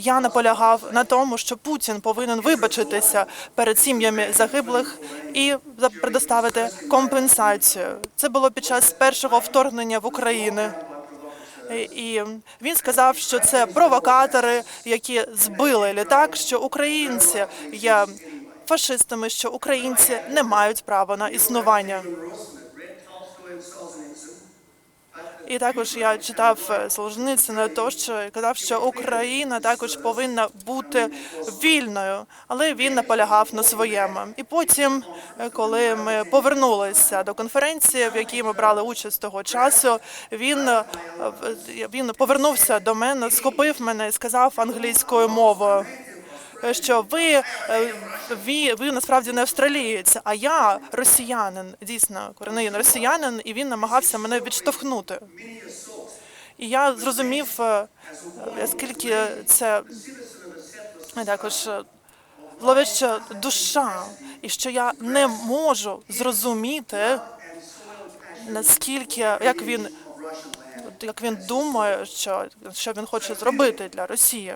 я наполягав на тому, що Путін повинен вибачитися перед сім'ями загиблих і предоставити компенсацію. Це було під час першого вторгнення в Україну. І він сказав, що це провокатори, які збили літак, що українці є фашистами, що українці не мають права на існування. І також я читав е, Солженицина, то що казав, що Україна також повинна бути вільною, але він наполягав на своєму. І потім, е, коли ми повернулися до конференції, в якій ми брали участь того часу, він, е, він повернувся до мене, схопив мене і сказав англійською мовою. Що ви, е, ви, ви насправді не австралієць, а я росіянин, дійсно корінний росіянин, і він намагався мене відштовхнути. І я зрозумів, е, наскільки це е, також е, душа, і що я не можу зрозуміти, наскільки як він як він думає, що, що він хоче зробити для Росії.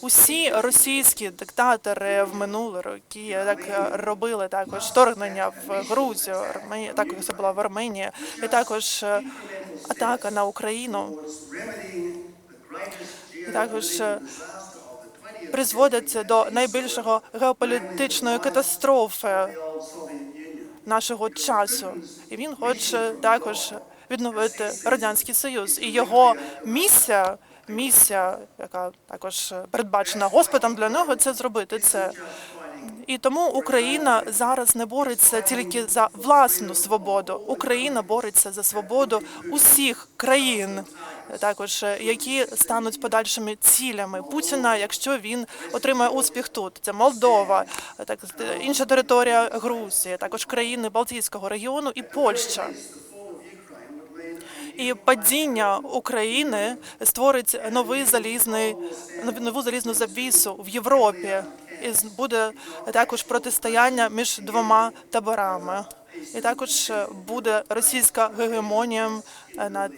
Усі російські диктатори в минулі роки так е, робили також вторгнення в Грузію, Арменію, також це була в Арменії, і також е, атака на Україну. І також е, призводить до найбільшого геополітичної катастрофи нашого часу. І він хоче також відновити радянський союз. І його місія, місія, яка також передбачена Господом для нього, це зробити це. І тому Україна зараз не бореться тільки за власну свободу. Україна бореться за свободу усіх країн, також які стануть подальшими цілями Путіна, якщо він отримає успіх тут. Це Молдова, так інша територія Грузії, також країни Балтійського регіону і Польща. І падіння України створить новий залізний нову залізну завісу в Європі. І буде також протистояння між двома таборами. І також буде російська гегемонія над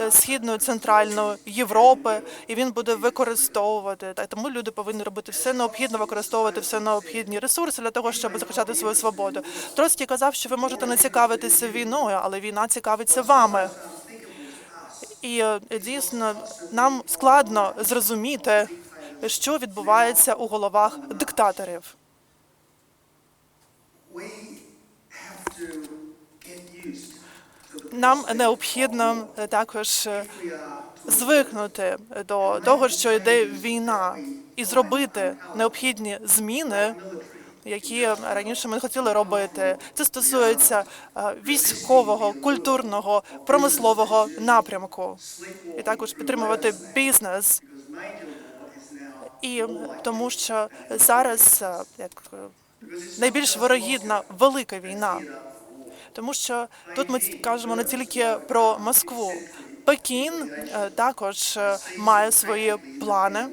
е, східною центральною Європи, і він буде використовувати так. Тому люди повинні робити все необхідне, використовувати все необхідні ресурси для того, щоб захищати свою свободу. Троцький казав, що ви можете не цікавитися війною, але війна цікавиться вами. І е, дійсно нам складно зрозуміти, що відбувається у головах диктаторів. Нам необхідно е, також е, звикнути до того, що йде війна, і зробити необхідні зміни, які раніше ми хотіли робити. Це стосується е, військового, культурного, промислового напрямку, і також підтримувати бізнес. І тому, що зараз е, як е, найбільш ворогідна велика війна. Тому що тут ми кажемо не тільки про Москву. Пекін е, також е, має свої плани,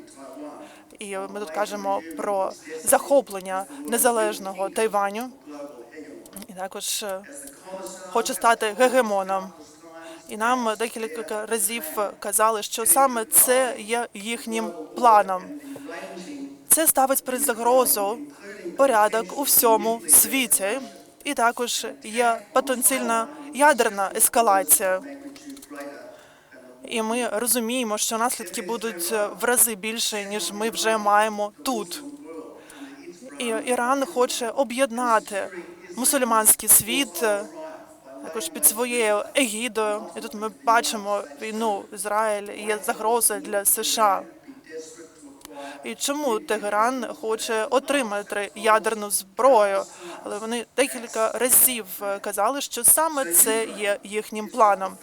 і ми тут кажемо про захоплення незалежного Тайваню, і також е, хоче стати гегемоном. І нам декілька разів казали, що саме це є їхнім планом. Це ставить перед загрозу порядок у всьому світі, і також є потенційна ядерна ескалація. І ми розуміємо, що наслідки будуть в рази більше, ніж ми вже маємо тут. І Іран хоче об'єднати мусульманський світ е, також під своєю егідою. І тут ми бачимо війну Ізраїль є загроза для США. І чому Тегеран хоче отримати ядерну зброю? Але вони декілька разів е, казали, що саме це є їхнім планом.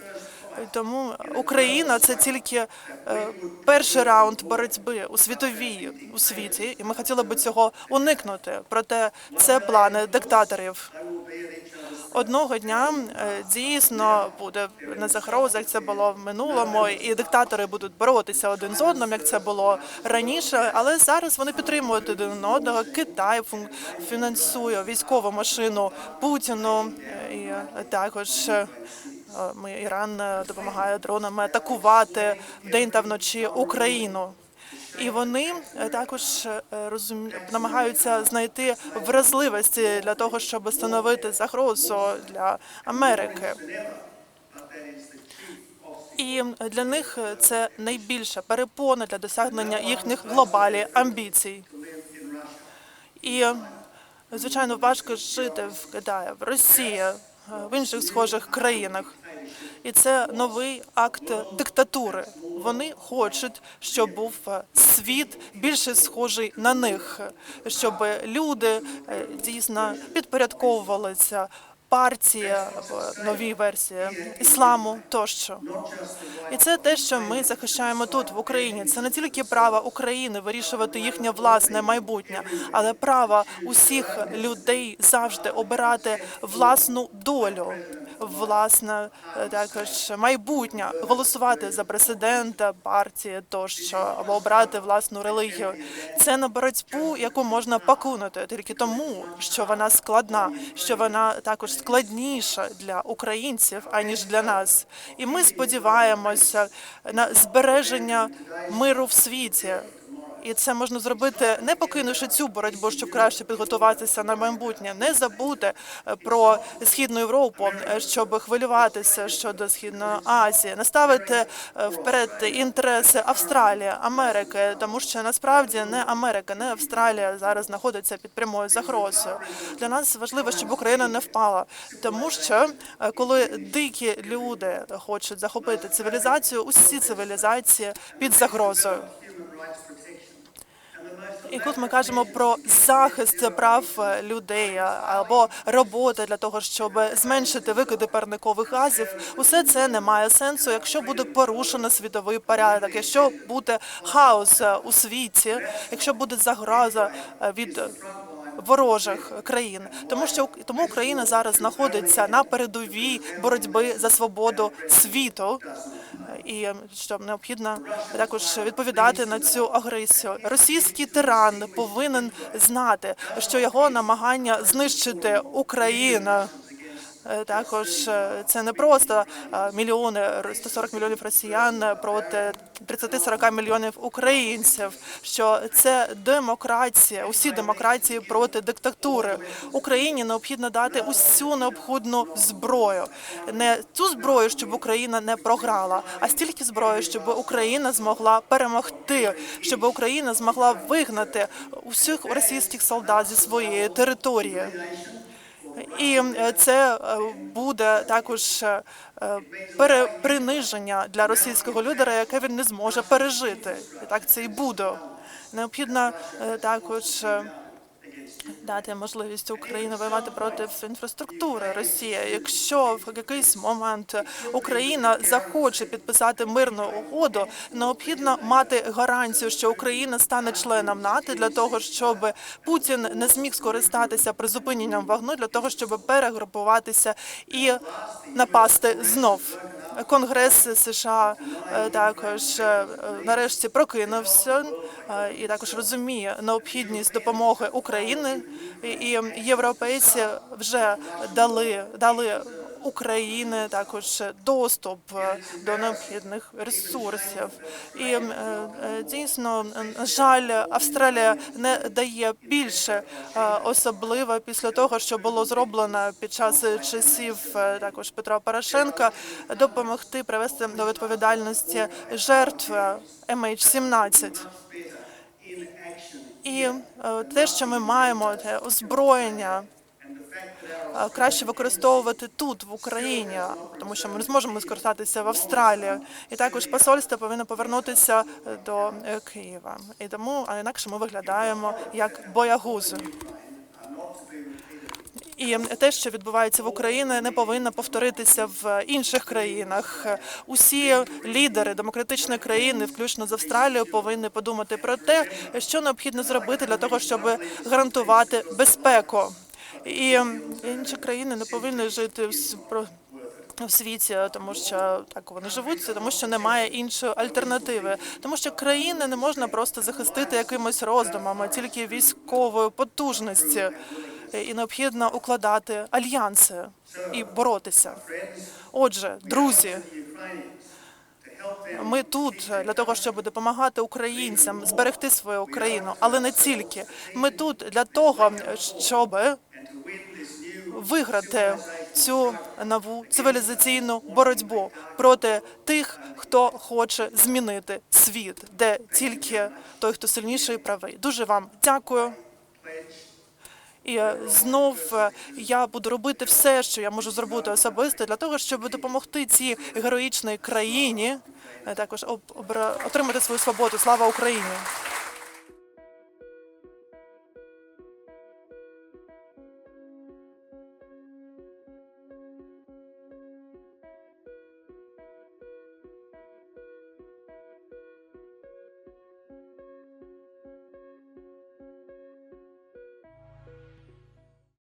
Тому Україна це тільки е, перший раунд боротьби у світовій у світі, і ми хотіли би цього уникнути. Проте це плани диктаторів. Одного дня е, дійсно буде на загроза, як це було в минулому, і диктатори будуть боротися один з одним, як це було раніше. Але зараз вони підтримують один одного. Китай фінансує військову машину Путіну, е, і також. Е, Ми Іран е, допомагає дронами атакувати вдень та вночі Україну. І вони е, також розум... намагаються знайти вразливості для того, щоб становити загрозу для Америки. І для них це найбільша перепона для досягнення їхніх глобалі амбіцій. І звичайно важко жити в Китаї, в Росії, в інших схожих країнах. І це новий акт диктатури. Вони хочуть, щоб був е, світ більше схожий на них, щоб люди е, дійсно підпорядковувалися партії або новій версії ісламу тощо. І це те, що ми захищаємо тут, в Україні. Це не тільки право України вирішувати їхнє власне майбутнє, але право усіх людей завжди обирати власну долю, власне е, також майбутнє, голосувати за президента, партії тощо, або обрати власну релігію. Це не боротьбу, яку можна покинути тільки тому, що вона складна, що вона також складніша для українців аніж для нас. І ми сподіваємося на збереження миру в світі. І це можна зробити не покинувши цю боротьбу, щоб краще підготуватися на майбутнє, не забути е, про східну Європу, е, щоб хвилюватися щодо східної Азії, не ставити е, вперед інтереси Австралії, Америки, тому що насправді не Америка, не Австралія зараз знаходиться під прямою загрозою. Для нас важливо, щоб Україна не впала, тому що коли дикі люди хочуть захопити цивілізацію, усі цивілізації під загрозою. І тут ми кажемо про захист прав е, людей або робота для того, щоб зменшити викиди парникових газів. Усе це не має сенсу, якщо буде порушено світовий порядок, якщо буде хаос е, у світі, якщо буде загроза е, від ворожих країн, тому що тому Україна зараз знаходиться на передовій боротьби за свободу світу. І що необхідно також відповідати на цю агресію. Російський тиран повинен знати, що його намагання знищити Україну. Е, Також е, це не просто е, мільйони 140 мільйонів росіян проти 30-40 мільйонів українців. Що це демократія, усі демократії проти диктатури. Україні необхідно дати усю необхідну зброю, не ту зброю, щоб Україна не програла, а стільки зброї, щоб Україна змогла перемогти, щоб Україна змогла вигнати усіх російських солдат зі своєї території. І е, це е, буде також приниження переприниження для російського лідера, яке він не зможе пережити. І так це і буде. Необхідно е, також е, дати можливість Україні воювати проти інфраструктури Росії. Якщо в якийсь момент Україна захоче підписати мирну угоду, необхідно мати гарантію, що Україна стане членом НАТО для того, щоб Путін не зміг скористатися призупиненням вогню для того, щоб перегрупуватися і напасти знов. Конгрес США е, також е, нарешті прокинувся е, і також розуміє необхідність допомоги України. І- І європейці вже дали дали України також доступ е, до необхідних ресурсів. І е, е, дійсно, на жаль, Австралія не дає більше, особливо після того, що було зроблено під час часів також Петра Порошенка, допомогти привести до відповідальності жертв MH17. І те, що ми маємо, те озброєння, краще використовувати тут, в Україні, тому що ми не зможемо скористатися в Австралії. І також посольство повинно повернутися е, до е, Києва. І тому, а інакше ми виглядаємо як боягузи. І те, що відбувається в Україні, не повинно повторитися в інших країнах. Усі лідери демократичної країни, включно з Австралією, повинні подумати про те, що необхідно зробити для того, щоб гарантувати безпеку. І інші країни не повинні жити в в світі, тому що так вони живуть, тому що немає іншої альтернативи. Тому що країни не можна просто захистити якимось роздумами, тільки військовою потужності. І необхідно укладати альянси і боротися. Отже, друзі, Ми тут для того, щоб допомагати українцям зберегти свою країну, але не тільки. Ми тут для того, щоб виграти цю нову цивілізаційну боротьбу проти тих, хто хоче змінити світ, де тільки той, хто сильніший, правий. Дуже вам дякую. І знов е, я буду робити все, що я можу зробити особисто для того, щоб допомогти цій героїчній країні е, також отримати свою свободу. Слава Україні!